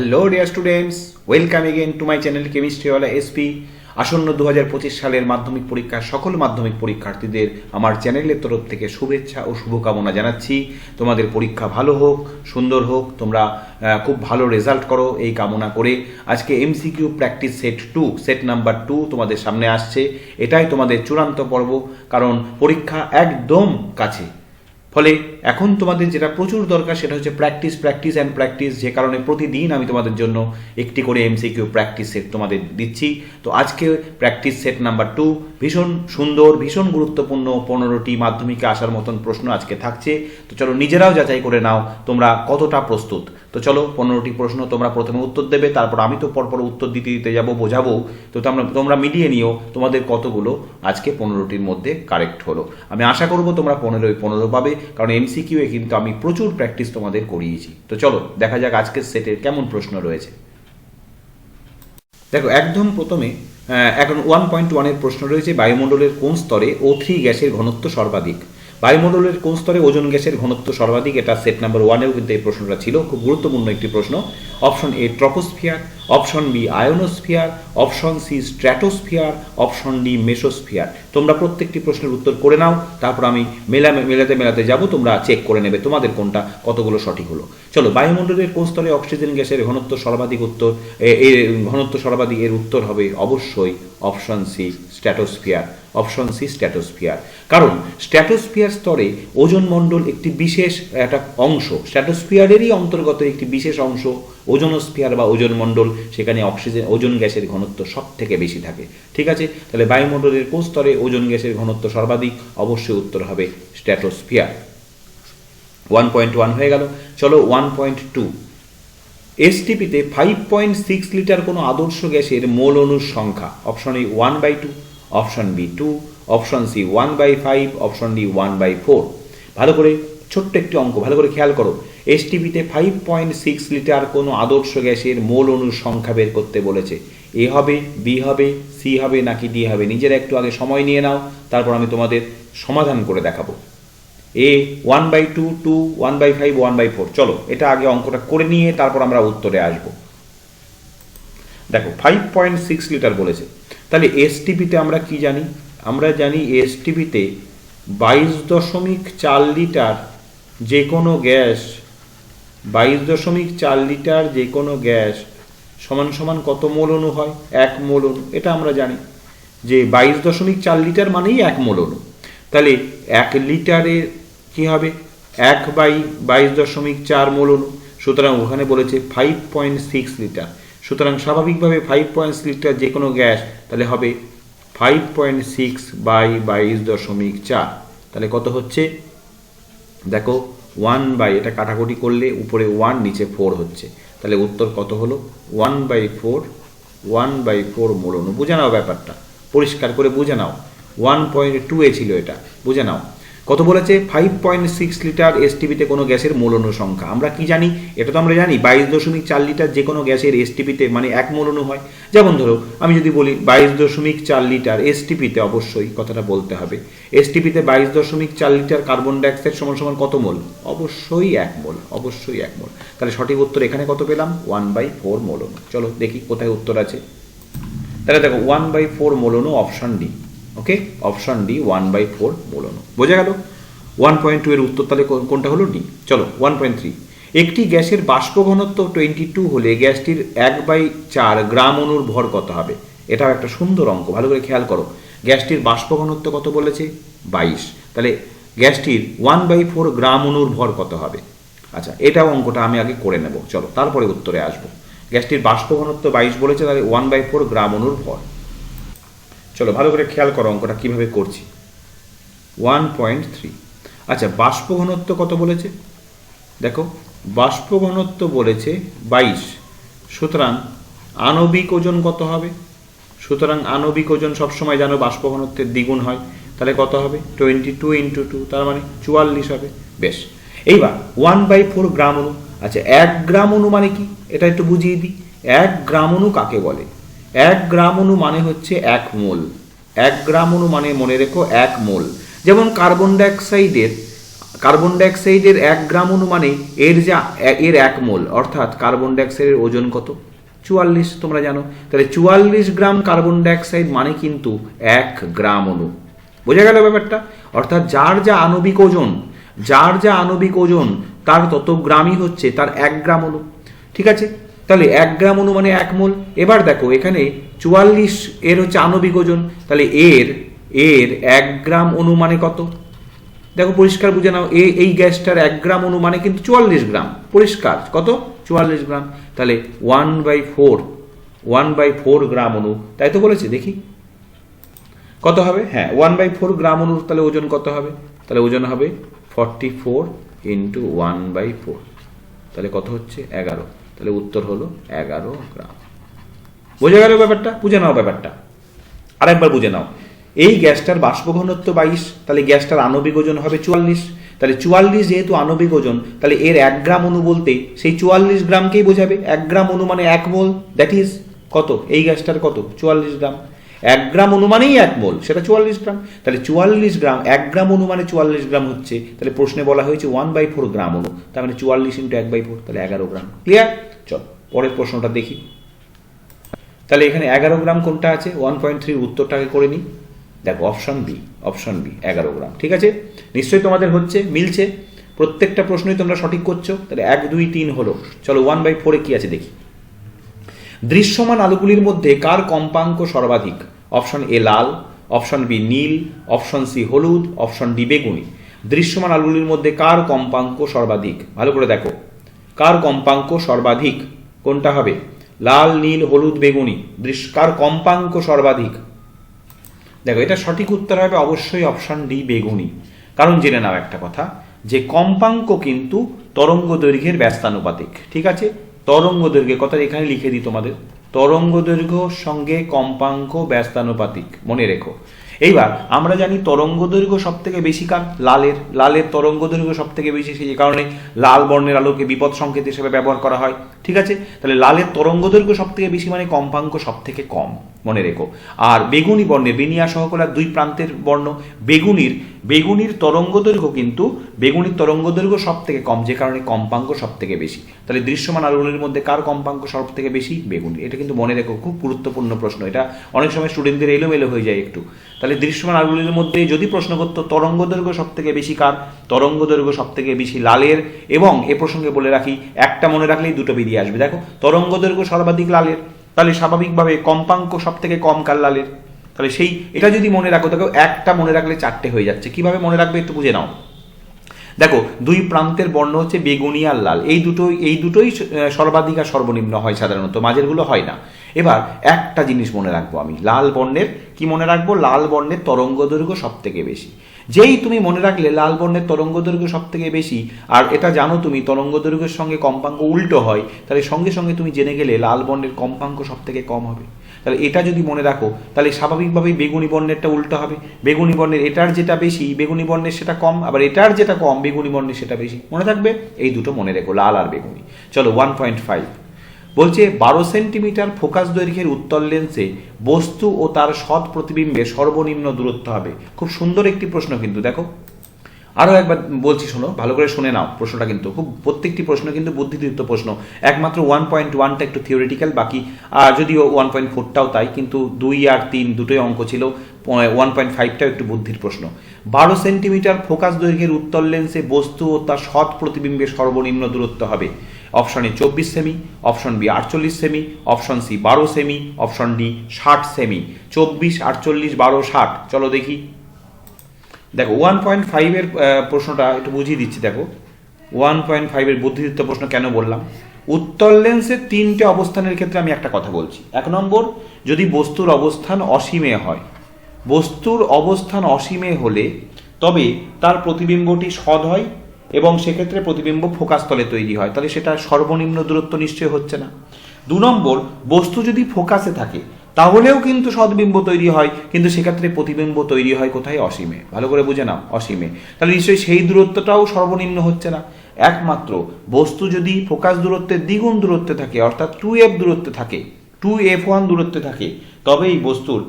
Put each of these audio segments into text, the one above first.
Hello dear students welcome again to my channel কেমিস্ট্রিওয়ালা SP আসন্ন দু হাজার পঁচিশ সালের মাধ্যমিক পরীক্ষার সকল মাধ্যমিক পরীক্ষার্থীদের আমার চ্যানেলের তরফ থেকে শুভেচ্ছা ও শুভকামনা জানাচ্ছি। তোমাদের পরীক্ষা ভালো হোক, সুন্দর হোক, তোমরা খুব ভালো রেজাল্ট করো এই কামনা করে। আজকে MCQ practice set two set number two তোমাদের সামনে আসছে। এটাই তোমাদের চূড়ান্ত পর্ব, কারণ পরীক্ষা একদম কাছে। ফলে এখন তোমাদের যেটা প্রচুর দরকার সেটা হচ্ছে প্র্যাকটিস প্র্যাকটিস অ্যান্ড প্র্যাকটিস যে কারণে প্রতিদিন আমি তোমাদের জন্য একটি করে এমসিকিউ প্র্যাকটিস সেট তোমাদের দিচ্ছি। তো আজকে প্র্যাকটিস সেট নাম্বার টু ভীষণ সুন্দর, ভীষণ গুরুত্বপূর্ণ পনেরোটি মাধ্যমিকে আসার মতন প্রশ্ন আজকে থাকছে। তো চলো নিজেরাও যাচাই করে নাও তোমরা কতটা প্রস্তুত। তো চলো, পনেরোটি প্রশ্ন তোমরা প্রথমে উত্তর দেবে, তারপর আমি তো পরপর উত্তর দিতে দিতে যাব, বোঝাবো। তো তোমরা তোমরা মিলিয়ে নিও, তোমাদের কতগুলো আজকে পনেরোটির মধ্যে কারেক্ট হলো। আমি আশা করব তোমরা পনেরোই পনেরো পাবে, কারণ এমসিকিউ এ কিন্তু আমি প্রচুর প্র্যাকটিস তোমাদের করিয়েছি। তো চলো, দেখা যাক আজকের সেটের কেমন প্রশ্ন রয়েছে। দেখো, একদম প্রথমে এখন ওয়ান পয়েন্ট ওয়ানের প্রশ্ন রয়েছে, বায়ুমণ্ডলের কোন স্তরে ও থ্রি গ্যাসের ঘনত্ব সর্বাধিক? বায়ুমণ্ডলের কোন স্তরে ওজন গ্যাসের ঘনত্ব সর্বাধিক এটা সেট নাম্বার ওয়ানেও কিন্তু এই প্রশ্নটা ছিল। খুব গুরুত্বপূর্ণ একটি প্রশ্ন। Option A troposphere option B ionosphere option C stratosphere option D mesosphere তোমরা প্রত্যেকটি প্রশ্নের উত্তর করে নাও, তারপর আমি মেলা মেলাতে মেলাতে যাব, তোমরা চেক করে নেবে তোমাদের কোনটা কতগুলো সঠিক হলো। চলো, বায়ুমণ্ডলের কোন স্তরে অক্সিজেন গ্যাসের ঘনত্ব সর্বাধিক উত্তর এর ঘনত্ব সর্বাধিক এর উত্তর হবে অবশ্যই option C stratosphere option C stratosphere কারণ স্ট্র্যাটোস্ফিয়ার স্তরে ওজন মণ্ডল একটি বিশেষ, একটা অংশ স্ট্র্যাটোস্ফিয়ারেরই অন্তর্গত একটি বিশেষ অংশ ওজোনোস্ফিয়ার বা ওজন মণ্ডল, সেখানে অক্সিজেন, ওজন গ্যাসের ঘনত্ব সব থেকে বেশি থাকে। ঠিক আছে? তাহলে বায়ুমণ্ডলের কোন স্তরে ওজন গ্যাসের ঘনত্ব সর্বাধিক? অবশ্যই উত্তর হবে স্ট্র্যাটোস্ফিয়ার ওয়ান পয়েন্ট ওয়ান হয়ে গেল। চলো ওয়ান পয়েন্ট টু। এসটিপিতে ফাইভ পয়েন্ট সিক্স লিটার কোনো আদর্শ গ্যাসের মোল অণুর সংখ্যা, option A one by two option B two option C one by five option D one by four ভালো করে, ছোট্ট একটি অঙ্ক, ভালো করে খেয়াল করো। এসটিপিতে ফাইভ পয়েন্ট সিক্স লিটার কোনো আদর্শ গ্যাসের মোল অণুর সংখ্যা বের করতে বলেছে। এ হবে বি হবে সি হবে, নাকি ডি হবে? নিজেরা একটু আগে সময় নিয়ে নাও, তারপর আমি তোমাদের সমাধান করে দেখাবো। A one by two two one by five one by four চলো, এটা আগে অঙ্কটা করে নিয়ে তারপর আমরা উত্তরে আসব। দেখো ফাইভ পয়েন্ট সিক্স লিটার বলেছে। তাহলে এসটিপিতে আমরা কি জানি? আমরা জানি এসটিপিতে বাইশ দশমিক চার লিটার যে কোনো গ্যাস, বাইশ দশমিক চার লিটার যে কোনো গ্যাস সমান সমান কত মোল অণু হয়? এক মোল অণু এটা আমরা জানি যে বাইশ দশমিক চার লিটার মানেই এক মোল অণু তাহলে এক লিটারে কি হবে? এক বাই বাইশ দশমিক চার মোল অণু সুতরাং ওখানে বলেছে ফাইভ পয়েন্ট সিক্স লিটার। সুতরাং স্বাভাবিকভাবে ফাইভ পয়েন্ট লিটার যে কোনো গ্যাস, তাহলে হবে ফাইভ পয়েন্ট সিক্স বাই বাইশ দশমিক চার। তাহলে কত হচ্ছে? দেখো ওয়ান বাই এটা কাটাকুটি করলে উপরে ওয়ান নিচে ফোর হচ্ছে। তাহলে উত্তর কত হলো? One by four one by four মোলনু বুঝে নাও ব্যাপারটা। পরিষ্কার করে বুঝে নাও। ওয়ান পয়েন্ট টু এ ছিল এটা। বুঝে নাও। কত বলেছে? ফাইভ পয়েন্ট সিক্স লিটার এসটিপিতে কোনো গ্যাসের মোলনু সংখ্যা। আমরা কি জানি? এটা তো আমরা জানি, বাইশ দশমিক চার লিটার যে কোনো গ্যাসের এসটিপিতে মানে এক মোলনু হয়। যেমন ধরো, আমি যদি বলি বাইশ দশমিক চার লিটার এসটিপিতে অবশ্যই কথাটা বলতে হবে। এসটিপিতে বাইশ দশমিক চার লিটার কার্বন ডাইঅক্সাইড সমান সমান কত মোল? অবশ্যই এক মোল, অবশ্যই এক মোল। তাহলে সঠিক উত্তর এখানে কত পেলাম? ওয়ান বাই ফোর মোলন চলো দেখি কোথায় উত্তর আছে। তাহলে দেখো one by four মোলনো option D okay option D one by four মোলনো বোঝা গেল? ওয়ান পয়েন্ট টু এর উত্তর তাহলে কোনটা হলো? ডি চলো ওয়ান পয়েন্ট থ্রি একটি গ্যাসের বাষ্প ঘনত্ব টোয়েন্টি টু হলে গ্যাসটির এক বাই চার গ্রাম অণুর ভর কত হবে? এটাও একটা সুন্দর অঙ্ক, ভালো করে খেয়াল করো। গ্যাসটির বাষ্প ঘনত্ব কত বলেছে? বাইশ। তাহলে গ্যাসটির ওয়ান বাই ফোর গ্রাম অণুর ভর কত হবে? আচ্ছা এটাও অঙ্কটা আমি আগে করে নেব। চলো, তারপরে উত্তরে আসব। গ্যাসটির বাষ্প ঘনত্ব বাইশ বলেছে, তাহলে ওয়ান বাই ফোর গ্রাম অণুর ভর। চলো, ভালো করে খেয়াল করো অঙ্কটা কীভাবে করছি। ওয়ান পয়েন্ট থ্রি আচ্ছা বাষ্প ঘনত্ব কত বলেছে? দেখো, বাষ্প ঘনত্ব বলেছে বাইশ। সুতরাং আণবিক ওজন কত হবে? সুতরাং আণবিক ওজন সবসময় জানো বাষ্প ঘনত্বের দ্বিগুণ হয়। তাহলে কত হবে? টোয়েন্টি টু ইন্টু টু তার মানে চুয়াল্লিশ হবে। বেশ। এইবার ওয়ান বাই ফোর গ্রাম অণু আচ্ছা এক গ্রাম অণু মানে কি? এটা একটু বুঝিয়ে দিই। এক গ্রাম অণু কাকে বলে? এক গ্রাম অণু মানে হচ্ছে এক মোল। এক গ্রাম অণু মানে মনে রেখো এক মোল। যেমন কার্বন ডাইঅক্সাইডের কার্বন ডাইঅক্সাইডের এক গ্রাম অনুমানে এর যা, এর এক মোল। অর্থাৎ কার্বন ডাইঅক্সাইডের ওজন কত? চুয়াল্লিশ, তোমরা জানো। তাহলে চুয়াল্লিশ গ্রাম কার্বন ডাইঅক্সাইড মানে কিন্তু এক গ্রাম অণু বোঝা গেল ব্যাপারটা? অর্থাৎ যার যা আণবিক ওজন, যার যা আণবিক ওজন, তার তত গ্রামই হচ্ছে, তার এক গ্রাম অণু ঠিক আছে? তাহলে এক গ্রাম অণু মানে এক মোল। এবার দেখো, এখানে চুয়াল্লিশ এর হচ্ছে আণবিক ওজন। তাহলে এর এর এক গ্রাম অণু মানে কত? দেখো, পরিষ্কার বুঝে নাও এই এই গ্যাসটার এক গ্রাম অণু মানে কিন্তু চুয়াল্লিশ গ্রাম। পরিষ্কার, কত? চুয়াল্লিশ গ্রাম। তাহলে one by four, one by four gram অণু তাই তো বলেছে, দেখি। কত হবে? হ্যাঁ ওয়ান বাই ফোর গ্রাম অণুর তাহলে ওজন কত হবে? তাহলে ওজন হবে forty four into one by four. তাহলে কত হচ্ছে? এগারো। তাহলে উত্তর হলো এগারো গ্রাম। বোঝা গেল ব্যাপারটা? বুঝে নাও ব্যাপারটা। আরেকবার বুঝে নাও। এই গ্যাসটার বাষ্প ঘনত্ব বাইশ, তাহলে গ্যাসটার আণবিক ওজন হবে চুয়াল্লিশ। তাহলে চুয়াল্লিশ যেহেতু আণবিক ওজন, তাহলে এর এক গ্রাম অণু বলতে সেই চুয়াল্লিশ গ্রামকেই বোঝাবে। এক গ্রাম অণু মানে এক মোল দ্যাট ইজ কত? এই গ্যাসটার কত? চুয়াল্লিশ গ্রাম। এক গ্রাম অনুমানেই এক মোল, সেটা চুয়াল্লিশ গ্রাম। তাহলে চুয়াল্লিশ গ্রাম, এক গ্রাম অনুমানে চুয়াল্লিশ গ্রাম হচ্ছে, তাহলে প্রশ্নে বলা হয়েছে ওয়ান বাই ফোর গ্রাম অনু, তার মানে চুয়াল্লিশ ইন্টু এক বাই ফোর, তাহলে এগারো গ্রাম। ক্লিয়ার? চল, পরের প্রশ্নটা দেখি। তাহলে এখানে এগারো গ্রাম কোনটা আছে? ওয়ান পয়েন্ট থ্রির উত্তরটাকে করে নিই। দেখো, অপশন বি অপশন বি, এগারো গ্রাম, ঠিক আছে? নিশ্চয়ই তোমাদের হচ্ছে, মিলছে। প্রত্যেকটা প্রশ্নই তোমরা সঠিক করছ, তাহলে এক, দুই, তিন হলো। চলো, ওয়ান বাই ফোরে কি আছে দেখি। দৃশ্যমান আলোগুলির মধ্যে কার কম্পাঙ্ক সর্বাধিক? অপশন এ লাল, অপশন বি নীল, অপশন সি হলুদ, অপশন ডি বেগুনি। দৃশ্যমান আলোগুলির মধ্যে কার কম্পাঙ্ক সর্বাধিক? ভালো করে দেখো। কার কম্পাঙ্ক সর্বাধিক? কোনটা হবে? লাল, নীল, হলুদ, বেগুনি। দৃশ্য, কার কম্পাঙ্ক সর্বাধিক? দেখো, এটা সঠিক উত্তর হবে অবশ্যই অপশন ডি বেগুনি। কারণ জেনে নাও একটা কথা, যে কম্পাঙ্ক কিন্তু তরঙ্গ দৈর্ঘ্যের ব্যস্তানুপাতিক, ঠিক আছে? তরঙ্গ দৈর্ঘ্যের কথা এখানে লিখে দিই তোমাদের। তরঙ্গ দৈর্ঘ্য সঙ্গে কম্পাঙ্ক ব্যস্তানুপাতিক মনে রেখো। এইবার, আমরা জানি তরঙ্গ দৈর্ঘ্য সব থেকে বেশি কার? লালের লালের তরঙ্গ দৈর্ঘ্য সব থেকে বেশি, সেই কারণে লাল বর্ণের আলোকে বিপদ সংকেত হিসেবে ব্যবহার করা হয়। ঠিক আছে? তাহলে লালের তরঙ্গ দৈর্ঘ্য সব থেকে বেশি মানে কম্পাঙ্ক সব থেকে কম, মনে রেখো। আর বেগুনি বর্ণের বেনিয়া সহকলার দুই প্রান্তের বর্ণ, বেগুনির বেগুনির তরঙ্গ দৈর্ঘ্য কিন্তু, বেগুনির তরঙ্গ দৈর্ঘ্য সব থেকে কম, যে কারণে কম্পাঙ্ক সব থেকে বেশি। তাহলে দৃশ্যমান আলোগুলির মধ্যে কার কম্পাঙ্ক সব থেকে বেশি? বেগুনি। এটা কিন্তু মনে রেখো, খুব গুরুত্বপূর্ণ প্রশ্ন। এটা অনেক সময় স্টুডেন্টদের এলোমেলো হয়ে যায় একটু। তাহলে দৃশ্যমান আলোগুলির মধ্যে যদি প্রশ্ন করত, তরঙ্গ দৈর্ঘ্য সব থেকে বেশি কার? তরঙ্গ দৈর্ঘ্য সব থেকে বেশি লালের এবং এ প্রসঙ্গে বলে রাখি, একটা মনে রাখলেই দুটো বেরিয়ে আসবে। দেখো, তরঙ্গ দৈর্ঘ্য সর্বাধিক লালের, তাহলে স্বাভাবিকভাবে কম্পাঙ্ক সব থেকে কম কার লালের? তাহলে সেই, এটা যদি মনে রাখো, দেখো, একটা মনে রাখলে চারটে হয়ে যাচ্ছে। কীভাবে মনে রাখবে একটু বুঝে নাও। দেখো, দুই প্রান্তের বর্ণ হচ্ছে বেগুনি আর লাল। এই দুটোই এই দুটোই সর্বাধিক আর সর্বনিম্ন হয় সাধারণত, মাঝেরগুলো হয় না। এবার একটা জিনিস মনে রাখব আমি, লাল বর্ণের, কি মনে রাখব? লাল বর্ণের তরঙ্গ দৈর্ঘ্য সব থেকে বেশি। যেই তুমি মনে রাখলে লাল বর্ণের তরঙ্গ দৈর্ঘ্য সব থেকে বেশি, আর এটা জানো তুমি, তরঙ্গ দৈর্ঘ্যের সঙ্গে কম্পাঙ্ক উল্টো হয়, তাহলে সঙ্গে সঙ্গে তুমি জেনে গেলে লাল বর্ণের কম্পাঙ্ক সব থেকে কম হবে। তাহলে এটা যদি মনে রাখো, তাহলে স্বাভাবিকভাবেই বেগুনি বর্ণেরটা উল্টো হবে। বেগুনি বর্ণের এটার যেটা বেশি, বেগুনি বর্ণের সেটা কম, আবার এটার যেটা কম, বেগুনি বর্ণের সেটা বেশি। মনে থাকবে? এই দুটো মনে রেখো, লাল আর বেগুনি। চলো ওয়ান পয়েন্ট ফাইভ বলছে, বারো সেন্টিমিটার ফোকাস দৈর্ঘ্যের উত্তল লেন্সে বস্তু ও তার সৎ প্রতিবিম্বে সর্বনিম্ন দূরত্ব হবে। খুব সুন্দর একটি প্রশ্ন কিন্তু, দেখো। আরও একবার বলছি, শোনো, ভালো করে শুনে নাও প্রশ্নটা কিন্তু। খুব প্রত্যেকটি প্রশ্ন কিন্তু বুদ্ধিদীপ্ত প্রশ্ন। একমাত্র ওয়ান পয়েন্ট ওয়ানটা একটু থিওরিটিক্যাল বাকি, আর যদিও ওয়ান পয়েন্ট ফোরটাও তাই, কিন্তু দুই আর তিন দুটোই অঙ্ক ছিল ওয়ান পয়েন্ট ফাইভটাও একটু বুদ্ধির প্রশ্ন। বারো সেন্টিমিটার ফোকাস দৈর্ঘ্যের উত্তর লেন্সে বস্তু ও তার সৎ প্রতিবিম্বের সর্বনিম্ন দূরত্ব হবে। অপশন এ চব্বিশ সেমি অপশন বি আটচল্লিশ সেমি অপশন সি বারো সেমি অপশন ডি ষাট সেমি চব্বিশ, আটচল্লিশ, বারো, ষাট। চলো দেখি। দেখো ওয়ান পয়েন্ট ফাইভের প্রশ্নটা একটু বুঝিয়ে দিচ্ছি, দেখো। ওয়ান পয়েন্ট ফাইভের বুদ্ধিদীপ্ত প্রশ্ন কেন বললাম? উত্তল লেন্সের তিনটে অবস্থানের ক্ষেত্রে আমি একটা কথা বলছি। এক নম্বর, যদি বস্তুর অবস্থান অসীমে হয়, বস্তুর অবস্থান অসীমে হলে তবে তার প্রতিবিম্বটি সদ হয় এবং সেক্ষেত্রে প্রতিবিম্ব ফোকাস তলে তৈরি হয়। তাহলে সেটা সর্বনিম্ন দূরত্ব নিশ্চয় হচ্ছে না। দু নম্বর, বস্তু যদি ফোকাসে থাকে তাহলেও কিন্তু সদ্বিম্ব তৈরি হয়, কিন্তু সেক্ষেত্রে প্রতিবিম্ব তৈরি হয় কোথায়? অসীমে। ভালো করে বুঝে নাও, অসীমে। তাহলে নিশ্চয়ই সেই দূরত্বটাও সর্বনিম্ন হচ্ছে না। একমাত্র বস্তু যদি ফোকাস দূরত্বের দ্বিগুণ দূরত্বে থাকে, অর্থাৎ টু এফ দূরত্বে থাকে টু এফ ওয়ান দূরত্বে থাকে, তবেই বস্তুর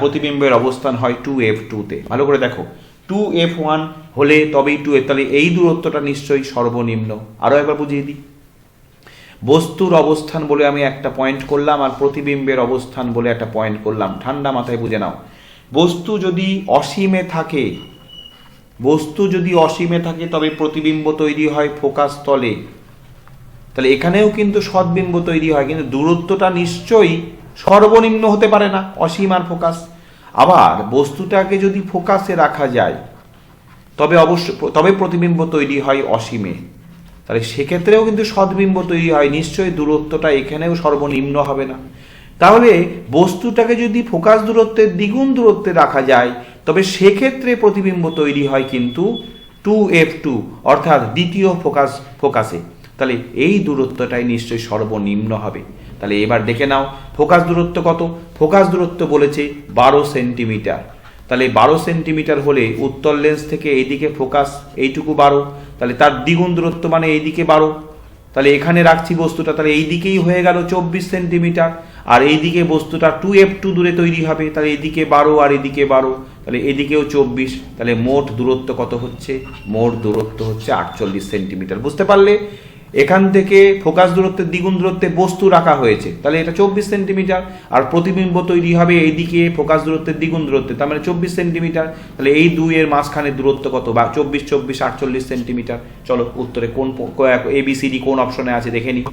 প্রতিবিম্বের অবস্থান হয় টু এফ টুতে ভালো করে দেখো টু এফ ওয়ান হলে তবেই টু এফ তাহলে এই দূরত্বটা নিশ্চয়ই সর্বনিম্ন। আরও একবার বুঝিয়ে দিই। বস্তুর অবস্থান বলে আমি একটা পয়েন্ট করলাম আর প্রতিবিম্বের অবস্থান বলে একটা পয়েন্ট করলাম। ঠান্ডা মাথায় বুঝে নাও। বস্তু যদি অসীমে থাকে, বস্তু যদি অসীমে থাকে, তবে প্রতিবিম্ব তৈরি হয় ফোকাস তলে। তাহলে এখানেও কিন্তু সদ্বিম্ব তৈরি হয়, কিন্তু দূরত্বটা নিশ্চয়ই সর্বনিম্ন হতে পারে না, অসীম আর ফোকাস। আবার বস্তুটাকে যদি ফোকাসে রাখা যায়, তবে অবশ্য, তবে প্রতিবিম্ব তৈরি হয় অসীমে। তাহলে সেক্ষেত্রেও কিন্তু সদ্বিম্ব তৈরি হয়। নিশ্চয়ই দূরত্বটা এখানেও সর্বনিম্ন হবে না। তাহলে বস্তুটাকে যদি ফোকাস দূরত্বের দ্বিগুণ দূরত্বে রাখা যায়, তবে সেক্ষেত্রে প্রতিবিম্ব তৈরি হয় কিন্তু টু এফ টু, অর্থাৎ দ্বিতীয় ফোকাস ফোকাসে। তাহলে এই দূরত্বটাই নিশ্চয়ই সর্বনিম্ন হবে। তাহলে এবার দেখে নাও, ফোকাস দূরত্ব কত? ফোকাস দূরত্ব বলেছে বারো সেন্টিমিটার। তাহলে বারো সেন্টিমিটার হলে উত্তর লেন্স থেকে এইদিকে ফোকাস, এইটুকু বারো। তাহলে তার দ্বিগুণ দূরত্ব মানে এইদিকে বারো। তাহলে এখানে রাখছি বস্তুটা, তাহলে এই দিকেই হয়ে গেল চব্বিশ সেন্টিমিটার। আর এইদিকে বস্তুটা টু এফ টু দূরে তৈরি হবে, তাহলে এদিকে বারো আর এদিকে বারো। তাহলে এদিকেও চব্বিশ। তাহলে মোট দূরত্ব কত হচ্ছে? মোট দূরত্ব হচ্ছে আটচল্লিশ সেন্টিমিটার। বুঝতে পারলে? এখান থেকে ফোকাস দূরত্বের দ্বিগুণ দূরত্বে বস্তু রাখা হয়েছে। তাহলে এটা চব্বিশ সেন্টিমিটার, আর প্রতিবিম্ব তৈরি হবে এইদিকে ফোকাস দূরত্বের দ্বিগুণ দূরত্বে। তার মানে চব্বিশ সেন্টিমিটার, তাহলে এই দুইয়ের মাঝখানে দূরত্ব কত? বা চব্বিশ চব্বিশ, আটচল্লিশ সেন্টিমিটার। চলো উত্তরে কোন এবিসিডি কোন অপশনে আছে দেখে নিই।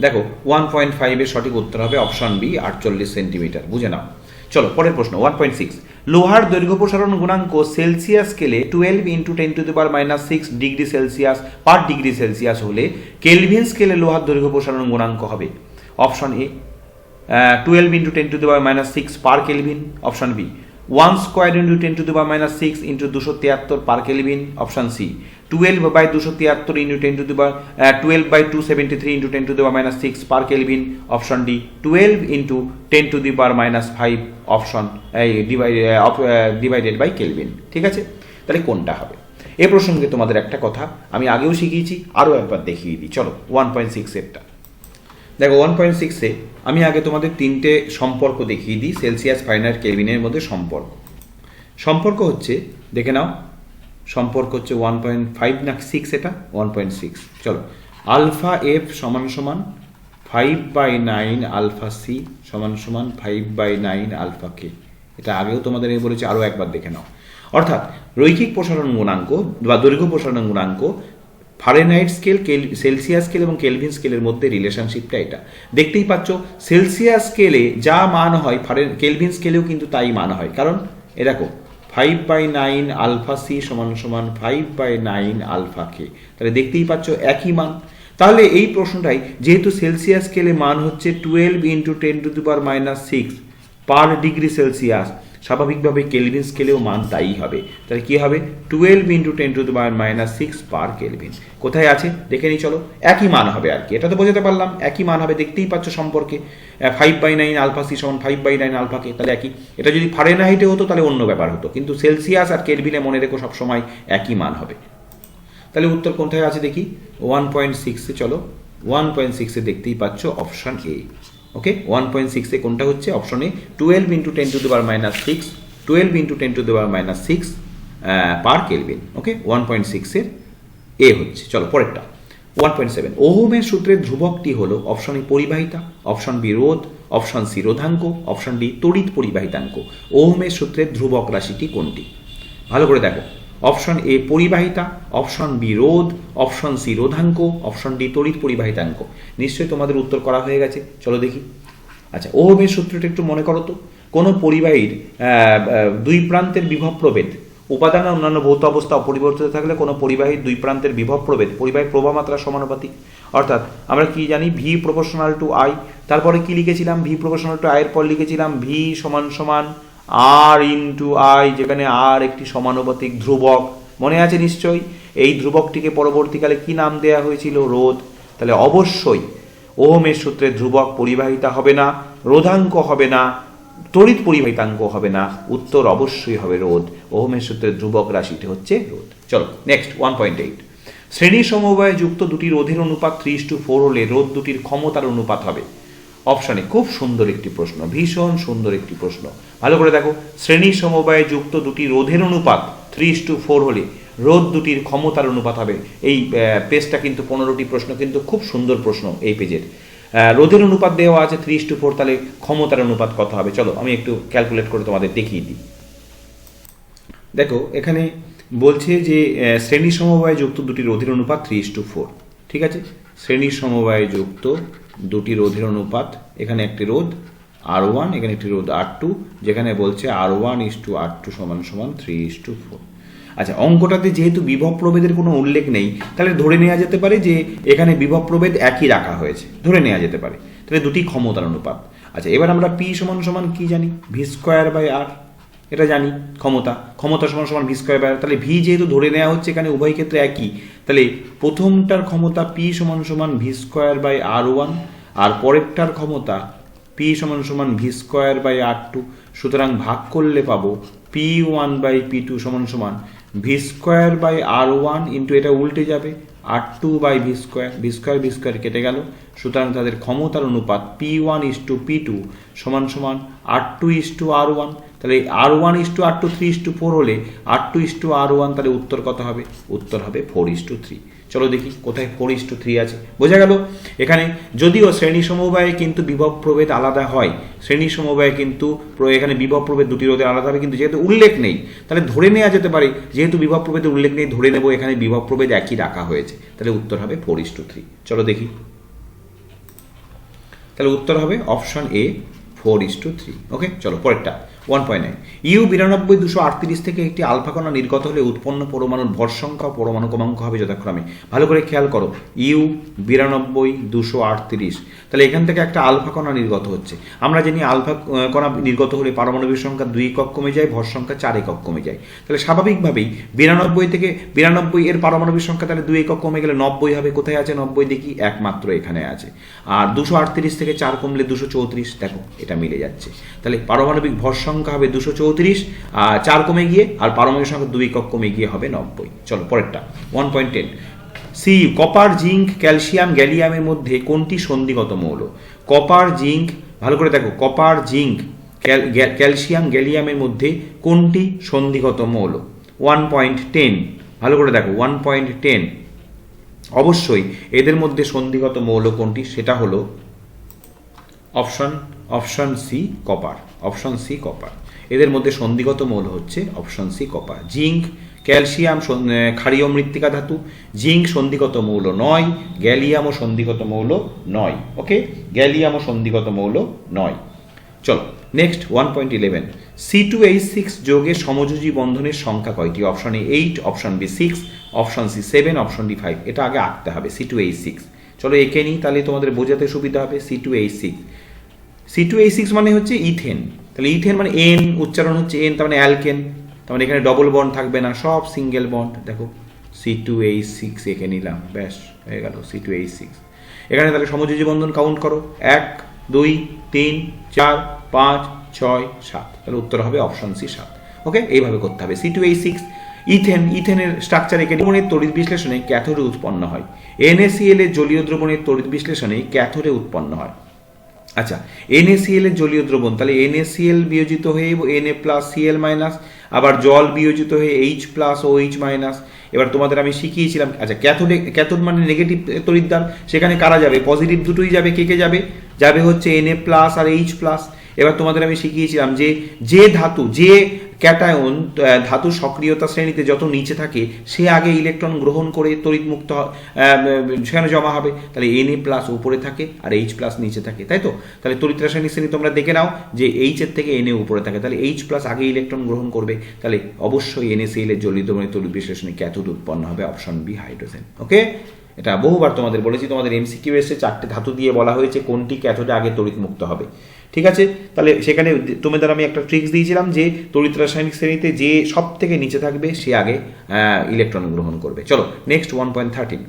দেখো, ওয়ান পয়েন্ট ফাইভের সঠিক উত্তর হবে অপশন বি, আটচল্লিশ সেন্টিমিটার। বুঝে নাও। চলো, পরের প্রশ্ন, ওয়ান পয়েন্ট সিক্স। লোহার দৈর্ঘ্য প্রসারণ গুণাঙ্ক সেলসিয়াস স্কেলে twelve into ten to the power minus six degree Celsius per degree Celsius হলে কেলভিন স্কেলে লোহার দৈর্ঘ্য প্রসারণ গুণাঙ্ক হবে। Option A twelve into ten to the power minus six per kelvin option B one square into ten to the power minus six into দুশো তিয়াত্তর per kelvin option C twelve by দুশো তিয়াত্তর into ten to the twelve by two seventy three into ten to the minus six per kelvin option D twelve into ten to the per minus five option divided by kelvin ঠিক আছে? তাহলে কোনটা হবে? এ প্রসঙ্গে তোমাদের একটা কথা আমি আগেও শিখিয়েছি, আরও একবার দেখিয়ে দিই। চলো ওয়ান পয়েন্ট সিক্স এরটা দেখো ওয়ান পয়েন্ট সিক্সে আমি আগে তোমাদের তিনটে সম্পর্ক দেখিয়ে দিই সেলসিয়াস ফাইনার কেলভিনের মধ্যে সম্পর্ক। সম্পর্ক হচ্ছে, দেখে নাও সম্পর্ক হচ্ছে ওয়ান পয়েন্ট ফাইভ না সিক্স এটা? ওয়ান পয়েন্ট সিক্স চলো। আলফা এফ সমান সমান five by nine alpha C সমান সমান five by nine alpha K এটা আগেও তোমাদের আমি বলেছি, আরও একবার দেখে নাও। অর্থাৎ রৈখিক প্রসারণ গুণাঙ্ক বা দৈর্ঘ্য প্রসারণ গুণাঙ্ক ফারেনহাইট স্কেল সেলসিয়াস স্কেল এবং কেলভিন স্কেলের মধ্যে রিলেশনশিপটা এটা। দেখতেই পাচ্ছ সেলসিয়াস স্কেলে যা মান হয় ফারেন কেলভিন স্কেলেও কিন্তু তাই মান হয়। কারণ, এ দেখো five by nine alpha C সমান সমান five by nine alpha K তাহলে দেখতেই পাচ্ছ একই মান। তাহলে এই প্রশ্নটাই, যেহেতু সেলসিয়াস স্কেলে মান হচ্ছে twelve into ten to the power minus six per degree Celsius স্বাভাবিকভাবে কেলভিন স্কেলেও মান তাই হবে। তাহলে কী হবে? Twelve into ten to power minus six per kelvin কোথায় আছে? দেখে নিই, চলো। একই মান হবে আর কি। এটা তো বোঝাতে পারলাম। একই মান হবে, দেখতেই পাচ্ছ সম্পর্কে। Five by nine alpha C সমান ফাইভ বাই নাইন আলফাকে তাহলে একই। এটা যদি ফারেনহাইটে হতো, তাহলে অন্য ব্যাপার হতো। কিন্তু সেলসিয়াস আর কেলভিনে মনে রেখো, সবসময় একই মান হবে। তাহলে উত্তর কোথায় আছে দেখি? ওয়ান পয়েন্ট সিক্সে চলো। ওয়ান পয়েন্ট সিক্সে দেখতেই পাচ্ছ option A okay one point সিক্সে কোনটা হচ্ছে? অপশনে টুয়েলভ ইন্টু টেন টু দেওয়ার minus six twelve into ten to দেওয়ার minus six per kelvin okay one point সিক্সের এ হচ্ছে। চলো, পরেরটা। ওয়ান পয়েন্ট সেভেন ওহমের সূত্রের ধ্রুবকটি হল অপশন এ পরিবাহিতা অপশন বি রোধ অপশন সি রোধাঙ্ক অপশন ডি তড়িৎ পরিবাহিতাঙ্ক। ওহমের সূত্রের ধ্রুবক রাশিটি কোনটি? ভালো করে দেখো। অপশন এ পরিবাহিতা অপশন বি রোধ অপশন সি রোধাঙ্ক অপশন ডি তড়িৎ পরিবাহিতাঙ্ক নিশ্চয়ই তোমাদের উত্তর করা হয়ে গেছে। চলো দেখি। আচ্ছা ওহমের সূত্রটা একটু মনে করো তো। কোনো পরিবাহীর দুই প্রান্তের বিভব প্রভেদ। উপাদান অন্যান্য ভৌত অবস্থা অপরিবর্তিত থাকলে কোনো পরিবাহীর দুই প্রান্তের বিভব প্রভেদ। পরিবাহী প্রবাহ মাত্রা সমানুপাতিক। অর্থাৎ আমরা কি জানি? ভি প্রপোর্শনাল টু আই তারপরে কি লিখেছিলাম? ভি প্রপোর্শনাল টু আয়ের পর লিখেছিলাম ভি সমান সমান আর ইন্টু আই যেখানে আর একটি সমানুপাতিক ধ্রুবক। মনে আছে নিশ্চয়ই? এই ধ্রুবকটিকে পরবর্তীকালে কি নাম দেয়া হয়েছিল? রোধ। তাহলে অবশ্যই ওহমের সূত্রে ধ্রুবক পরিবাহিতা হবে না, রোধাঙ্ক হবে না, তড়িৎ পরিবাহিতাঙ্ক হবে না। উত্তর অবশ্যই হবে রোধ। ওহমের সূত্রে ধ্রুবক রাশিটি হচ্ছে রোধ। চলো নেক্সট ওয়ান পয়েন্ট এইট শ্রেণি সমবায়ে যুক্ত দুটি রোধের অনুপাত থ্রি টু ফোর হলে রোধ দুটির ক্ষমতার অনুপাত হবে। অপশানে খুব সুন্দর একটি প্রশ্ন, ভীষণ সুন্দর একটি প্রশ্ন। ভালো করে দেখো, শ্রেণি সমবায়ে যুক্ত দুটি রোধের অনুপাত থ্রি টু ফোর হলে রোদ দুটির ক্ষমতার অনুপাত হবে। এই পেজটা কিন্তু পনেরোটি প্রশ্ন, কিন্তু খুব সুন্দর প্রশ্ন এই পেজের। রোদের অনুপাত দেওয়া আছে থ্রি টু ফোর তাহলে ক্ষমতার অনুপাত কত হবে? চলো, আমি একটু ক্যালকুলেট করে তোমাদের দেখিয়ে দিই। দেখো, এখানে বলছে যে শ্রেণি সমবায় যুক্ত দুটি রোধের অনুপাত থ্রি টু ফোর ঠিক আছে? শ্রেণি সমবায় যুক্ত দুটি রোধের অনুপাত, এখানে একটি রোধ আর ওয়ান এখানে একটি রোধ আর টু যেখানে বলছে R one is to R two সমান সমান থ্রি ইস টু ফোর আচ্ছা অঙ্কটাতে যেহেতু বিভব প্রভেদের কোনো উল্লেখ নেই, তাহলে ধরে নেওয়া যেতে পারে যে এখানে বিভব প্রভেদ একই রাখা হয়েছে। ধরে নেওয়া যেতে পারে। তাহলে দুটি ক্ষমতার অনুপাত। আচ্ছা এবার আমরা পি সমান সমান কি জানি? ভি স্কোয়ার বাই আর এটা জানি, ক্ষমতা। ক্ষমতা সমান সমান ভি স্কোয়ার বাই তাহলে ভি যেহেতু ধরে নেওয়া হচ্ছে এখানে উভয় ক্ষেত্রে একই, তাহলে প্রথমটার ক্ষমতা পি সমান সমান V square by R one, আর পরেরটার ক্ষমতা পি সমান সমান V square by R two. সুতরাং ভাগ করলে পাবো P one by P two সমান সমান V square by R one into এটা উল্টে যাবে, R two by V square V square V square কেটে গেল। সুতরাং তাদের ক্ষমতার অনুপাত P one is to P two সমান সমান R two is to R one তাহলে R one is to R two three is to four হলে R two is to R one তাহলে উত্তর কত হবে? উত্তর হবে ফোর ইস টু থ্রি চলো দেখি কোথায় ফোর ইস টু থ্রি আছে। বোঝা গেল? এখানে যদিও শ্রেণি সমবায়ে কিন্তু বিভব প্রভেদ আলাদা হয়, শ্রেণি সমবায়ে কিন্তু এখানে বিভব প্রভেদ দুটি রোধে আলাদা হবে, কিন্তু যেহেতু উল্লেখ নেই, তাহলে ধরে নেওয়া যেতে পারে, যেহেতু বিভব প্রভেদের উল্লেখ নেই, ধরে নেব এখানে বিভব প্রভেদ একই রাখা হয়েছে, তাহলে উত্তর হবে ফোর ইস টু থ্রি চলো দেখি। তাহলে উত্তর হবে option A four is to three okay চলো পরেরটা। ওয়ান পয়েন্ট নাইন ইউ বিরানব্বই দুশো আটত্রিশ থেকে একটি আলফা কণা নির্গত হলে উৎপন্ন পরমাণুর ভর সংখ্যা পরমাণু ক্রমাঙ্ক হবে যথাক্রমে। ভালো করে খেয়াল করো। ইউ বিরানব্বই দুশো আটত্রিশ। তাহলে এখান থেকে একটা আলফা কণা নির্গত হচ্ছে। আমরা জানি আলফা কণা নির্গত হলে পারমাণবিক সংখ্যা দুই একক কমে যায়, ভর সংখ্যা চার একক কমে যায়। তাহলে স্বাভাবিকভাবেই বিরানব্বই থেকে বিরানব্বই এর পারমাণবিক সংখ্যা তাহলে দুই একক কমে গেলে নব্বই হবে। কোথায় আছে নব্বই? দেখি একমাত্র এখানে আছে। আর দুশো আটত্রিশ থেকে চার কমলে দুশো চৌত্রিশ। দেখো, এটা মিলে যাচ্ছে। তাহলে পারমাণবিক ভর সংখ্যা হবে দুশো চৌত্রিশ চার কমে গিয়ে, আর পারমাণবিক সংখ্যা দুই একক কমে গিয়ে হবে নব্বই। চলো, পরেরটা one point ten C copper zinc calcium গ্যালিয়ামের মধ্যে কোনটি সন্ধিগত মৌল? কপার জিঙ্ক ভালো করে দেখো কপার জিঙ্ক ক্যালসিয়াম গ্যালিয়ামের মধ্যে কোনটি সন্ধিগত মৌল? ওয়ান পয়েন্ট টেন ভালো করে দেখো ওয়ান পয়েন্ট টেন অবশ্যই, এদের মধ্যে সন্ধিগত মৌল কোনটি? সেটা হলো option option C, copper. Option C, copper. এদের মধ্যে সন্ধিগত মৌল হচ্ছে option C, copper. Zinc, calcium ক্ষারীয় মৃত্তিকা ধাতু। জিঙ্ক সন্ধিগত মৌল নয়, গ্যালিয়ামও সন্ধিগত মৌল নয়, ওকে? গ্যালিয়ামও সন্ধিগত মৌল নয়। চলো, next, one point eleven. C two H six যোগে সমযোজী বন্ধনের সংখ্যা কয়টি? Option A eight, option B six, option C seven, option D five. এটা আগে আঁকতে হবে, সি টু এইচ সিক্স। চলো এঁকে নিই, তাহলে তোমাদের বোঝাতে সুবিধা হবে C two H six. C two H six মানে হচ্ছে ইথেন। তাহলে ইথেন মানে এন উচ্চারণ হচ্ছে এন তার মানে অ্যালকেন। তার মানে এখানে ডবল বন্ড থাকবে না, সব সিঙ্গেল বন্ড দেখো সি টু এইচ সিক্স এঁকে নিলাম, ব্যাস, হয়ে গেল সি টু এইচ সিক্স এখানে তাহলে সমযোজী বন্ধন কাউন্ট করো, এক, দুই, তিন, চার, পাঁচ, ছয়, সাত। তাহলে উত্তর হবে অপশন সি সাত। ওকে এইভাবে করতে হবে। C two H six ethane, ইথেনের স্ট্রাকচার একে দ্রবণের তড়িৎ বিশ্লেষণে ক্যাথোডে উৎপন্ন হয়। এনএসিএল এর জলীয় দ্রবণের তড়িৎ বিশ্লেষণে ক্যাথোডে উৎপন্ন হয়। আচ্ছা এনএসিএল এর জলীয় দ্রবণ, তাহলে এনএসিএল বিয়োজিত হয়ে এনএ প্লাস সিএল মাইনাস আবার জল বিয়োজিত হয়ে H plus O H minus এবার তোমাদের আমি শিখিয়েছিলাম আচ্ছা ক্যাথোডে, ক্যাথোড মানে নেগেটিভ তরিদ্দার সেখানে কারা যাবে? পজিটিভ দুটোই যাবে, কে কে যাবে? যাবে হচ্ছে এনএ প্লাস আর এইচ প্লাস এবার তোমাদের আমি শিখিয়েছিলাম যে যে ধাতু, যে ক্যাটায়ন ধাতু সক্রিয়তা শ্রেণীতে যত নিচে থাকে, সে আগে ইলেকট্রন গ্রহণ করে তড়িৎ মুক্ত সেখানে জমা হবে। তাহলে এন এ প্লাস উপরে থাকে আর এইচ প্লাস নিচে থাকে, তাই তো? তাহলে তড়িৎ রাসায়নিক শ্রেণি তোমরা দেখে নাও যে এইচ এর থেকে এন এ উপরে থাকে। তাহলে এইচ প্লাস আগে ইলেকট্রন গ্রহণ করবে। তাহলে অবশ্যই এন এনএসিএল এর জলিত তড়িৎ বিশ্লেষণে ক্যাথোড উৎপন্ন হবে অপশন বি হাইড্রোজেন ওকে এটা বহুবার তোমাদের বলেছি, তোমাদের এমসিকিউ এসে চারটে ধাতু দিয়ে বলা হয়েছে কোনটি ক্যাথোডে আগে তড়িৎ মুক্ত হবে। ঠিক আছে? তাহলে সেখানে তোমাদের আমি একটা ট্রিক্স দিয়েছিলাম যে তড়িৎ রাসায়নিক শ্রেণীতে যে সব থেকে নিচে থাকবে সে আগে ইলেকট্রন গ্রহণ করবে। চলো নেক্সট ওয়ান পয়েন্ট থার্টিন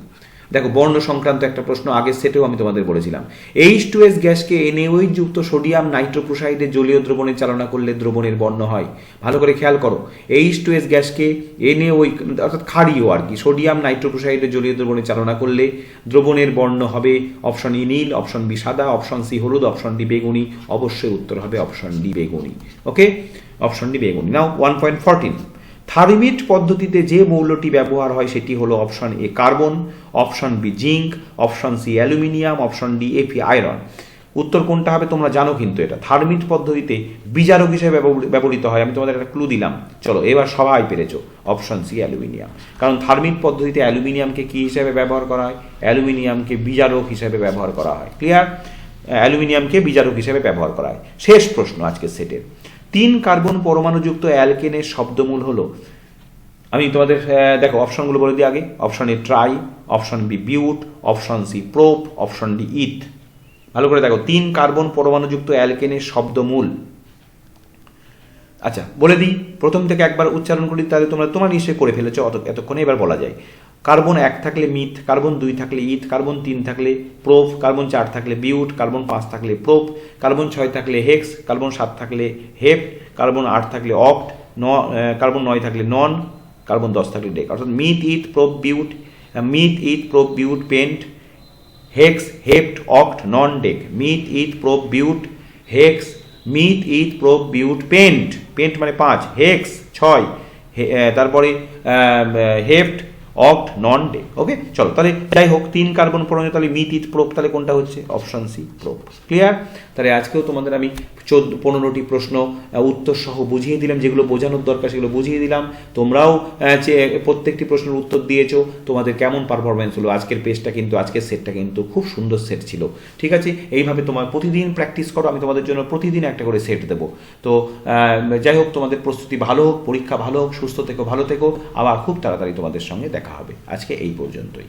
দেখো, বর্ণ সংক্রান্ত একটা প্রশ্ন আগের সেটেও আমি তোমাদের বলেছিলাম। এইচ টু এস গ্যাসকে এনএওইচ যুক্ত সোডিয়াম নাইট্রোপ্রোসাইডে জলীয় দ্রবণে চালনা করলে দ্রবণের বর্ণ হয়। ভালো করে খেয়াল করো এইচ টু এস গ্যাসকে এনএওই অর্থাৎ ক্ষারীয় আর কি, সোডিয়াম নাইট্রোপ্রোসাইডে জলীয় দ্রবণে চালনা করলে দ্রবণের বর্ণ হবে অপশন ই নীল, অপশন বি সাদা, অপশন সি হলুদ, অপশন ডি বেগুনি। অবশ্যই উত্তর হবে অপশন ডি বেগুনি। ওকে অপশন ডি বেগুনি। Now one point fourteen thermite পদ্ধতিতে যে মৌলটি ব্যবহার হয় সেটি হলো option A carbon, option B zinc, option C aluminium, option D এফি iron. উত্তর কোনটা হবে তোমরা জানো কিন্তু এটা। থার্মিট পদ্ধতিতে বিজারক হিসেবে ব্যবহৃ- ব্যবহৃত হয়। আমি তোমাদের একটা ক্লু দিলাম। চলো, এবার সবাই পেরেছ। Option C aluminium. কারণ থার্মিট পদ্ধতিতে অ্যালুমিনিয়ামকে কি হিসেবে ব্যবহার করা হয়? অ্যালুমিনিয়ামকে বিজারক হিসেবে ব্যবহার করা হয়। ক্লিয়ার অ্যালুমিনিয়ামকে বিজারক হিসেবে ব্যবহার করা হয়। শেষ প্রশ্ন আজকের সেটের। তিন কার্বন পরমাণুযুক্ত অ্যালকেনের শব্দমূল হলো, আমি তোমাদের দেখো, অপশনগুলো বলে দিই আগে। Option A tri, option B but, option C prop, option D eth. ভালো করে দেখো, তিন কার্বন পরমাণুযুক্ত অ্যালকেনের শব্দমূল। আচ্ছা বলে দিই, প্রথম থেকে একবার উচ্চারণ করি, তাহলে তোমরা তোমার নিশ্চয়ই করে ফেলেছো এতক্ষণে এবার বলা যায়। কার্বন এক থাকলে মিথ, কার্বন দুই থাকলে ইথ, কার্বন তিন থাকলে প্রোপ কার্বন চার থাকলে বিউট, কার্বন পাঁচ থাকলে প্রোপ কার্বন ছয় থাকলে হেক্স, কার্বন সাত থাকলে হেপ কার্বন আট থাকলে অক্ট ন কার্বন নয় থাকলে নন, কার্বন দশ থাকলে ডেক। অর্থাৎ meth, eth prop but meth, eth prop but, pent, hex, hept oct non, dec. Meth, eth prop but, hex, meth, eth prop but, pent. Pent মানে পাঁচ, হেক্স, ছয় তারপরে হেফট অক্ট নন ডে ওকে চলো, তাহলে যাই হোক, তিন কার্বন পরমাণু, তাহলে মিথ, ইথ প্রোপ তাহলে কোনটা হচ্ছে? অপশন সি প্রোপ ক্লিয়ার তাহলে আজকেও তোমাদের আমি চোদ্দ, পনেরোটি প্রশ্ন উত্তর সহ বুঝিয়ে দিলাম, যেগুলো বোঝানোর দরকার সেগুলো বুঝিয়ে দিলাম। তোমরাও যে প্রত্যেকটি প্রশ্নের উত্তর দিয়েছ, তোমাদের কেমন পারফরমেন্স হলো? আজকের পেজটা কিন্তু, আজকের সেটটা কিন্তু খুব সুন্দর সেট ছিল। ঠিক আছে? এইভাবে তোমার প্রতিদিন প্র্যাকটিস করো, আমি তোমাদের জন্য প্রতিদিন একটা করে সেট দেবো। তো যাই হোক, তোমাদের প্রস্তুতি ভালো হোক, পরীক্ষা ভালো হোক, সুস্থ থেকো, ভালো থেকো। আবার খুব তাড়াতাড়ি তোমাদের সঙ্গে দেখা হবে। আজকে এই পর্যন্তই।